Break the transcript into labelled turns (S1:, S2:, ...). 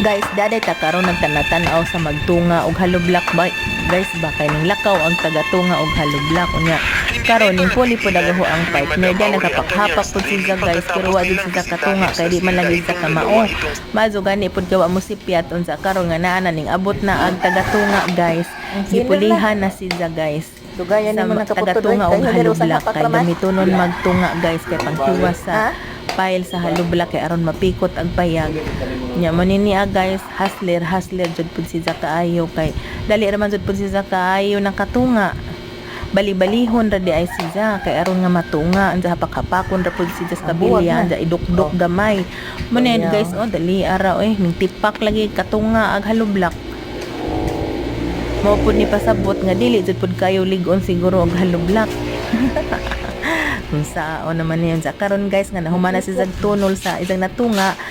S1: Guys, daday ta karon nagtanatan-aw sa magtunga og halublak ba? Guys ba kay ning lakaw ang tagatunga og halublak unya? Karon ning puli po dagaho ang partner diyan nagapakhapak pud siya guys pero wa siya katunga kay di man lagi sa kamao. mazo gani pud kawa mo si piat unsa. Karon nga naa na ning abot na ang tagatunga guys. Gipulihan na siya guys.
S2: Dugayan
S1: sa
S2: mo na kaputo
S1: tagatunga og
S2: sa
S1: halublak kay gamitonon magtunga guys kay panghiwas sa
S2: Ha?
S1: file sa halublak kay aron mapikot ang payag. Nya mo niya guys hustler hustler jud pud si kaayo kay dali raman jud pud si kaayo ng katunga. Bali-balihon ra di ay siya kay aron nga matunga anja hapak-hapakon ra pud siya sa
S2: Buwag
S1: kabilya anja idukdok gamay. Mo na
S2: Ayaw.
S1: guys oh dali ara oy ning tipak lagi katunga ag halublak mo pud ni pasabot nga dili jud pud kayo ligon siguro og halublak kung sa o naman yun sa karon guys nga nahumana si Zag tunol sa isang natunga